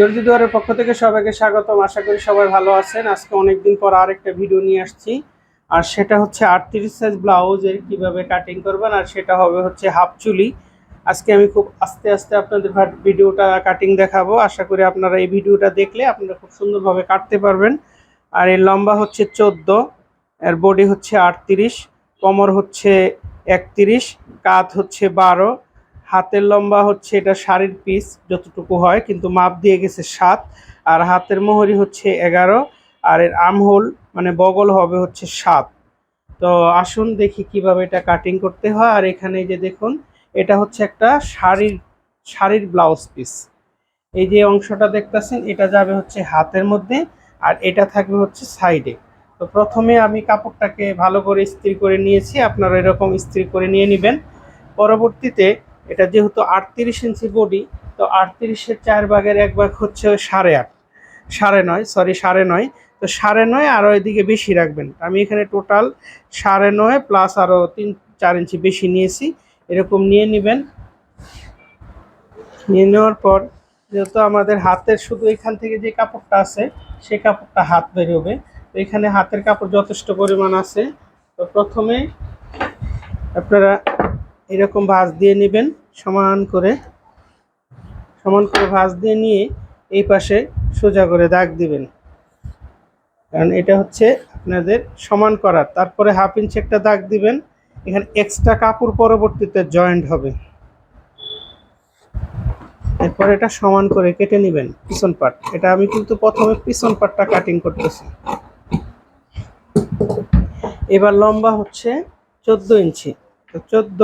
দর্জি দুয়ারের পক্ষ থেকে সবাইকে স্বাগতম। আশা করি সবাই ভালো আছেন। আজকে অনেকদিন পর আরেকটা ভিডিও নিয়ে আসছি। আর সেটা হচ্ছে আটত্রিশ সাইজ ব্লাউজের কীভাবে কাটিং করবেন, আর সেটা হবে হচ্ছে হাফ চুলি। আজকে আমি খুব আস্তে আস্তে আপনাদের ভিডিওটা কাটিং দেখাবো। আশা করি আপনারা এই ভিডিওটা দেখলে আপনারা খুব সুন্দরভাবে কাটতে পারবেন। আর এর লম্বা হচ্ছে চোদ্দ, এর বডি হচ্ছে আটত্রিশ, কোমর হচ্ছে একত্রিশ কাত হচ্ছে বারো হাতের লম্বা হচ্ছে এটা শাড়ির পিস যতটুকু হয়, কিন্তু মাপ দিয়ে গেছে সাত, আর হাতের মোহরি হচ্ছে এগারো, আর এর আমহোল মানে বগল হবে হচ্ছে সাত। তো আসুন দেখি কীভাবে এটা কাটিং করতে হয়, আর এখানে যে দেখুন, এটা হচ্ছে একটা শাড়ির শাড়ির ব্লাউজ পিস এই যে অংশটা দেখতেছেন, এটা যাবে হচ্ছে হাতের মধ্যে, আর এটা থাকবে হচ্ছে সাইডে তো প্রথমে আমি কাপড়টাকে ভালো করে ইস্ত্রি করে নিয়েছি, আপনারা এরকম ইস্ত্রি করে নিয়ে নেবেন। পরবর্তীতে এটা যেহেতু আটত্রিশ ইঞ্চি বডি, তো আটত্রিশের চার ভাগের এক ভাগ হচ্ছে সাড়ে আট। সাড়ে নয় সরি সাড়ে নয়। তো সাড়ে নয় আরও এদিকে বেশি রাখবেন। আমি এখানে টোটাল সাড়ে নয় প্লাস আরও তিন, চার ইঞ্চি বেশি নিয়েছি। এরকম নিয়ে নেবেন। নিয়ে নেওয়ার পর যেহেতু আমাদের হাতের শুধু এখান থেকে যে কাপড়টা আছে সেই কাপড়টা হাত বেরোবে তো এখানে হাতের কাপড় যথেষ্ট পরিমাণ আছে। তো প্রথমে আপনারা এরকম ভাঁজ দিয়ে নেবেন, সমান করে সমান করে ভাঁজ দিয়ে নিয়ে এই পাশে সোজা করে দাগ দিবেন। কারণ এটা হচ্ছে আপনাদের সমান করার তারপরে হাফ ইঞ্চ একটা দাগ দিবেন, এখানে এক্সট্রা কাপড় পরবর্তীতে জয়েন্ট হবে। এরপর এটা সমান করে কেটে নেবেন পিছন পাট। এটা আমি কিন্তু প্রথমে পিছন পাটটা কাটিং করতেছি। এবার লম্বা হচ্ছে চোদ্দ ইঞ্চি। তো চোদ্দ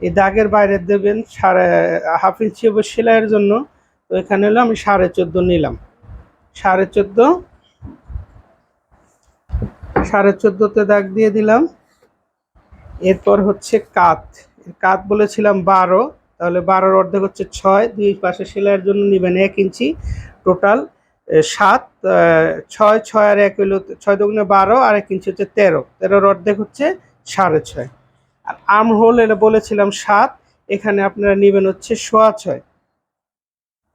এই দাগের বাইরে দেবেন সাড়ে হাফ ইঞ্চি হবে সেলাইয়ের জন্য। তো এখানে হলো আমি সাড়ে চোদ্দ নিলাম। সাড়ে চোদ্দ। সাড়ে চোদ্দোতে দাগ দিয়ে দিলাম। এরপর হচ্ছে কাত। কাত বলেছিলাম বারো। তাহলে বারোর অর্ধেক হচ্ছে ছয়। দুই পাশে সেলাইয়ের জন্য নেবেন এক ইঞ্চি। টোটাল সাত ছয় ছয় আর এক হইল ছয় দুগুণে বারো আর এক ইঞ্চি হচ্ছে তেরো। তেরোর অর্ধেক হচ্ছে সাড়ে ছয়। আর আর্ম হোল এটা বলেছিলাম সাত, এখানে আপনারা নেবেন হচ্ছে সোয়া ছয়।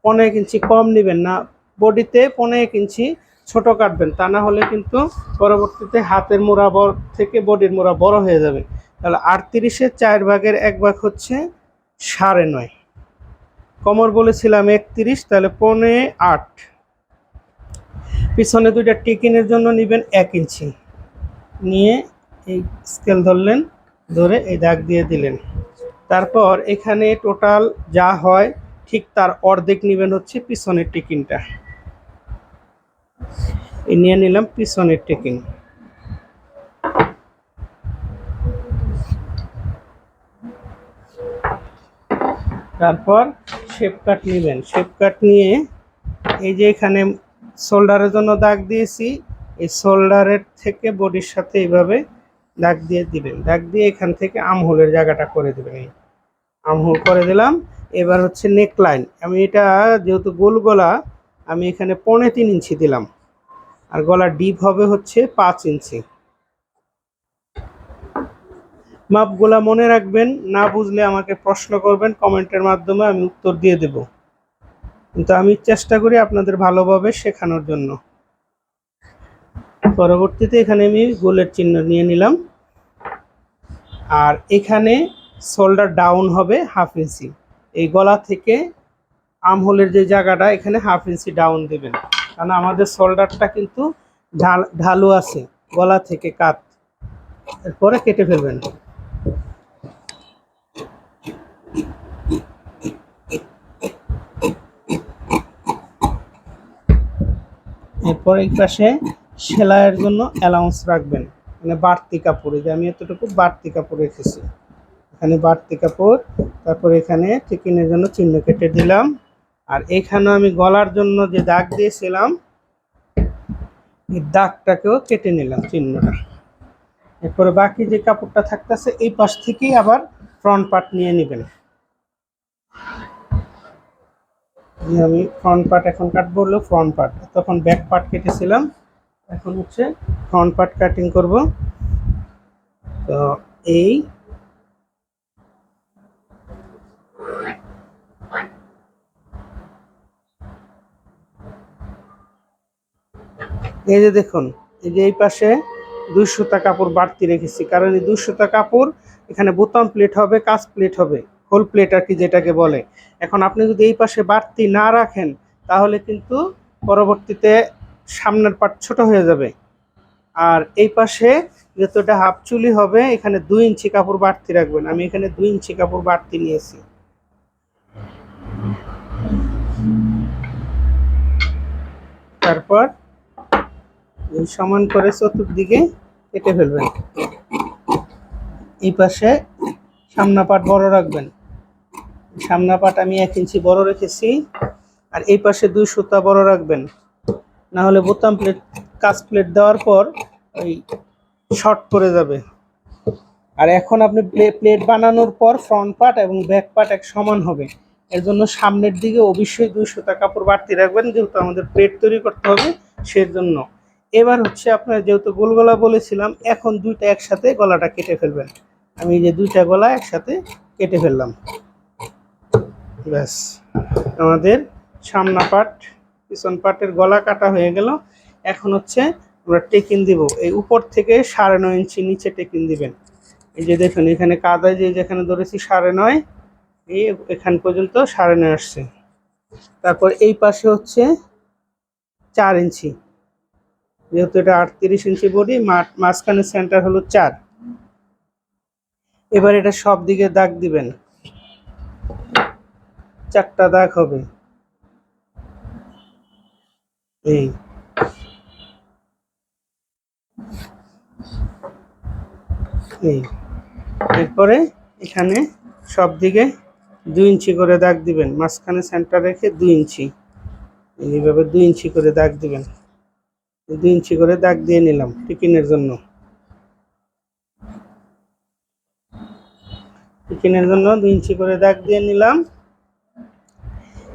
পনেরো ইঞ্চি কম নেবেন না, বডিতে পনেরো ইঞ্চি ছোট কাটবেন, তা না হলে কিন্তু পরবর্তীতে হাতের মোড়া বড় থেকে বডির মোড়া বড় হয়ে যাবে। তাহলে আটত্রিশের চার ভাগের এক ভাগ হচ্ছে সাড়ে নয়। কমর বলেছিলাম একত্রিশ, তাহলে পনে আট। পিছনে দুইটা টিকিনের জন্য নেবেন এক ইঞ্চি। নিয়ে এই স্কেল ধরলেন। ধরে এই দাগ দিয়ে দিলেন। তারপর এখানে টোটাল যা হয়, ঠিক তার অর্ধেক নেবেন হচ্ছে পিছনের টিকিনটা। এই নিয়ে নিলাম পিছনের টিকিন। তারপর শেপ কাট নেবেন। শেপ কাট নিয়ে এই যে এখানে শোল্ডারের জন্য দাগ দিয়েছি, এই শোল্ডারের থেকে বডির সাথে এইভাবে দাগ দিয়ে দিবেন। দাগ দিয়ে এখান থেকে আমহোলের জায়গাটা করে দেবেন এই। আমহোল করে দিলাম। এবার হচ্ছে নেক লাইন আমি এটা যেহেতু গোল গলা, আমি এখানে পৌনে তিন ইঞ্চি দিলাম। আর গলার ডিপ হবে হচ্ছে পাঁচ ইঞ্চি। মাপগুলা মনে রাখবেন, না বুঝলে আমাকে প্রশ্ন করবেন, কমেন্টের মাধ্যমে আমি উত্তর দিয়ে দেব। কিন্তু আমি চেষ্টা করি আপনাদের ভালোভাবে শেখানোর জন্য। পরবর্তীতে এখানে আমি গোলের চিহ্ন নিয়ে নিলাম। আর এখানে শোল্ডার ডাউন হবে হাফ ইঞ্চি এই গলা থেকে আমহোলের যে জায়গাটা, এখানে হাফ ইঞ্চি ডাউন দেবেন। কারণ আমাদের শোল্ডারটা কিন্তু ঢাল ঢালু আছে, গলা থেকে কাত। এরপরে কেটে ফেলবেন। এরপর এই পাশে সেলাইয়ের জন্য অ্যালাউন্স রাখবেন। মানে বাড়তি কাপড়, এই যে আমি এতটুকু বাড়তি কাপড় রেখেছি। এখানে বাড়তি কাপড়, তারপর এখানে চিকেনের জন্য চিহ্ন কেটে দিলাম। আর এখানে আমি গলার জন্য যে দাগ দিয়েছিলাম, এই দাগটাকেও কেটে নিলাম চিহ্নটা। এরপরে বাকি যে কাপড়টা থাকতেছে, এই পাশ থেকেই আবার ফ্রন্ট পার্ট নিয়ে নেবেন। আমি ফ্রন্ট পার্ট এখন কাটবো হলো ফ্রন্ট পার্ট তখন ব্যাক পার্ট কেটেছিলাম। এখন হচ্ছে ফ্রন্ট পার্ট কাটিং করব। তো এই এই যে দেখুন, এই যে এই পাশে দুইশোটা কাপড় বাড়তি রেখেছি, কারণ এই দুইশোটা কাপড় এখানে বোতাম প্লেট হবে কাজ প্লেট হবে হোল প্লেট আর কি যেটাকে বলে। এখন আপনি যদি এই পাশে বাড়তি না রাখেন, তাহলে কিন্তু পরবর্তীতে সামনের পাট ছোট হয়ে যাবে। আর এই পাশে যেহেতু এটা হাফ চুলি হবে, এখানে দুই ইঞ্চি কাপড় বাড়তি রাখবেন। আমি এখানে দুই ইঞ্চি কাপড় বাড়তি নিয়েছি। তারপর এই সমান করে চতুর্দিকে কেটে ফেলবেন। এই পাশে সামনা পাট বড় রাখবেন। সামনা পাট আমি এক ইঞ্চি বড় রেখেছি। আর এই পাশে দুই সুতা বড় রাখবেন। না হলে বোতাম প্লেট কাজ প্লেট দেওয়ার পর ওই শর্ট পড়ে যাবে। আর এখন আপনি প্লেট বানানোর পর ফ্রন্ট পার্ট এবং ব্যাক পার্ট এক সমান হবে। এর জন্য সামনের দিকে অবশ্যই দুই সুতা কাপড় বাড়তি রাখবেন, যেহেতু আমাদের প্লেট তৈরি করতে হবে সেই জন্য এবার হচ্ছে আপনার যেহেতু গোল গলা বলেছিলাম, এখন দুইটা একসাথে গলাটা কেটে ফেলবেন। আমি যে দুইটা গলা একসাথে কেটে ফেললাম। ব্যাস, আমাদের সামনা পাট পিছন পাটের গলা কাটা হয়ে গেল। এখন হচ্ছে আমরা টেকিন দিব। এই উপর থেকে সাড়ে নয় ইঞ্চি নিচে টেকিন দিবেন। এই যে দেখুন, এখানে কাদায় যে যেখানে ধরেছি সাড়ে নয়, এই এখান পর্যন্ত সাড়ে নয় আসছে। তারপর এই পাশে হচ্ছে চার ইঞ্চি। যেহেতু এটা আটত্রিশ ইঞ্চি বডি মাঝখানে সেন্টার হলো চার। এবার এটা সব দিকে দাগ দিবেন। চারটা দাগ হবে। এই। এই। এরপরে এখানে সব দিকে দুই ইঞ্চি করে দাগ দিবেন। মাঝখানে সেন্টার রেখে দুই ইঞ্চি। এইভাবে দুই ইঞ্চি করে দাগ দিবেন। দুই ইঞ্চি করে দাগ দিয়ে নিলাম টিফিনের জন্য। টিফিনের জন্য দুই ইঞ্চি করে দাগ দিয়ে নিলাম।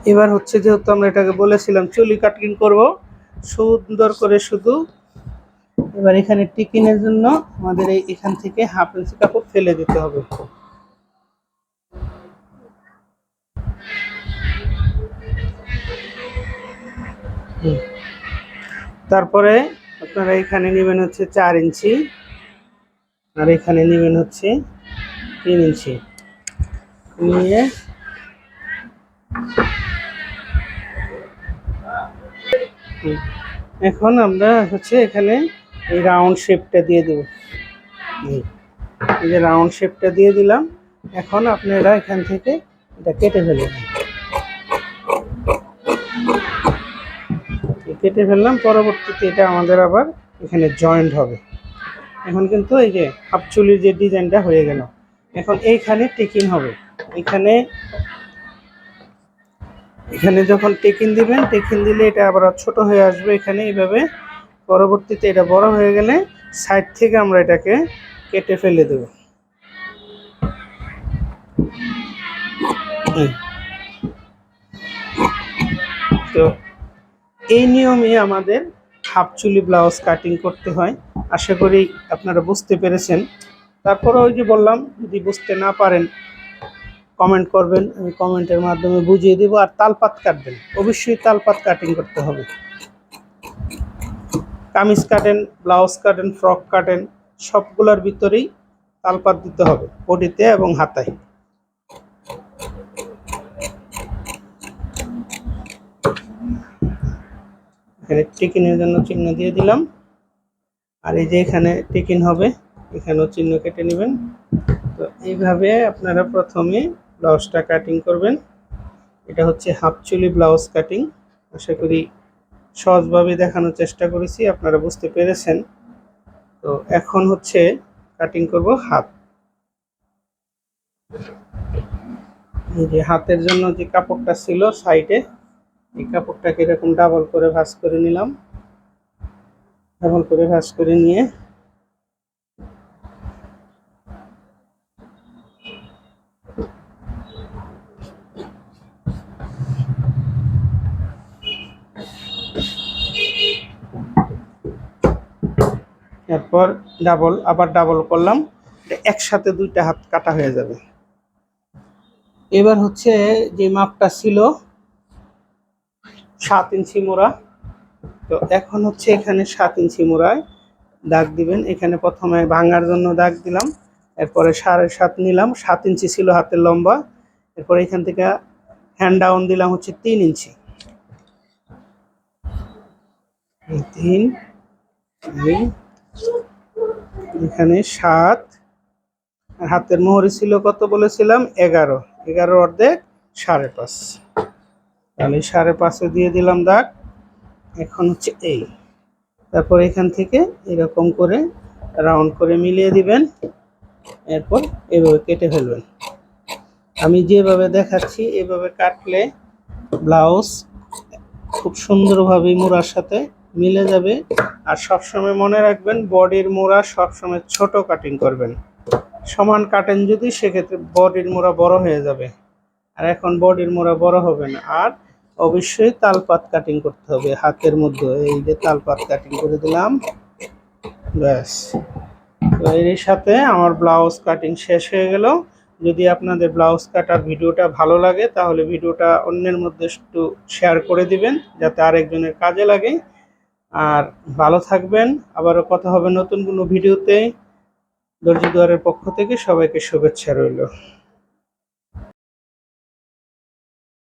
এবার হচ্ছে যেহেতু আমরা এটাকে বলেছিলাম চুলি কাটিং করব, সুন্দর করে শুধু এবার এখানে টিকিনের জন্য আমাদের এই এখান থেকে হাফ ইঞ্চি কাপড় ফেলে দিতে হবে। তারপরে আপনারা এখানে নেবেন হচ্ছে চার ইঞ্চি আর এখানে নেবেন হচ্ছে তিন ইঞ্চি নিয়ে হুম। এখন আমরা হচ্ছে এখানে এই রাউন্ড শেপটা দিয়ে দেব। এই যে রাউন্ড শেপটা দিয়ে দিলাম, এখন আপনারা এখান থেকে এটা কেটে ফেলবেন কেটে ফেললাম, পরবর্তীতে এটা আমাদের আবার এখানে জয়েন্ট হবে। এখন কিন্তু এই যে হাফ চুলির যে ডিজাইনটা হয়ে গেল। এখন এইখানে টেকিং হবে। এখানে এখানে যখন টেকিন দিবেন, টেকিন দিলে এটা আবার ছোট হয়ে আসবে এখানে এইভাবে। পরবর্তীতে এটা বড় হয়ে গেলে সাইড থেকে আমরা এটাকে কেটে ফেলে দেব। তো এই নিয়মে আমাদের হাফ চুলি ব্লাউজ কাটিং করতে হয়। আশা করি আপনারা বুঝতে পেরেছেন। তারপরে ওই যে বললাম, যদি বুঝতে না পারেন কমেন্ট করবেন, আমি কমেন্টের মাধ্যমে বুঝিয়ে দিব আর তালপাত কাটবেন। অবশ্যই তালপাত কাটিং করতে হবে। কামিজ কাটেন ব্লাউজ কাটেন ফ্রক কাটেন, সবগুলোর ভিতরেই তালপাত দিতে হবে, বডিতে এবং হাতায়। এখানে টিকিনের জন্য চিহ্ন দিয়ে দিলাম। আর এই যে এখানে টিকিন হবে, এখানেও চিহ্ন কেটে নেবেন। তো এইভাবে আপনারা প্রথমে ব্লাউজটা কাটিং করবেন। এটা হচ্ছে হাফ চুলি ব্লাউজ কাটিং আশা করি সহজভাবে দেখানোর চেষ্টা করেছি, আপনারা বুঝতে পেরেছেন। তো এখন হচ্ছে কাটিং করব হাত। যে হাতের জন্য যে কাপড়টা ছিল সাইডে এই কাপড়টাকে এরকম ডাবল করে ভাঁজ করে নিলাম। ডাবল করে ভাঁজ করে নিয়ে এরপর ডাবল আবার ডাবল করলাম, একসাথে দুইটা হাত কাটা হয়ে যাবে। এবার হচ্ছে যে মাপটা ছিল সাত ইঞ্চি মোড়া। তো এখন হচ্ছে এখানে সাত ইঞ্চি মোড়ায় দাগ দিবেন। এখানে প্রথমে ভাঙার জন্য দাগ দিলাম, এরপরে সাড়ে সাত নিলাম, সাত ইঞ্চি ছিল হাতের লম্বা। এরপরে এখান থেকে হ্যান্ড ডাউন দিলাম হচ্ছে তিন ইঞ্চি। তিন এখানে সাত। আর হাতের মোহরে ছিল কত বলেছিলাম? এগারো। এগারো অর্ধেক সাড়ে পাঁচ। তাহলে সাড়ে পাঁচে দিয়ে দিলাম দাগ। এখন হচ্ছে এই। তারপর এখান থেকে এরকম করে রাউন্ড করে মিলিয়ে দিবেন। এরপর এভাবে কেটে ফেলবেন। আমি যেভাবে দেখাচ্ছি, এভাবে কাটলে ব্লাউজ খুব সুন্দরভাবে মোড়ার সাথে মিলে যাবে। আর সবসময় মনে রাখবেন, বডির মোড়া সবসময় ছোট কাটিং করবেন। সমান কাটেন যদি, সেক্ষেত্রে বডির মোড়া বড় হয়ে যাবে। আর এখন বডির মোড়া বড় হবে না। আর অবশ্যই তালপাত কাটিং করতে হবে হাতের মধ্যে। এই যে তালপাত কাটিং করে দিলাম। ব্যাস। তো এর সাথে আমার ব্লাউজ কাটিং শেষ হয়ে গেল। যদি আপনাদের ব্লাউজ কাটার ভিডিওটা ভালো লাগে, তাহলে ভিডিওটা অন্যের মধ্যে একটু শেয়ার করে দিবেন, যাতে আরেকজনের কাজে লাগে। আর ভালো থাকবেন। আবারও কথা হবে নতুন কোনো ভিডিওতে। দর্জি দুয়ারের পক্ষ থেকে সবাইকে শুভেচ্ছা রইল।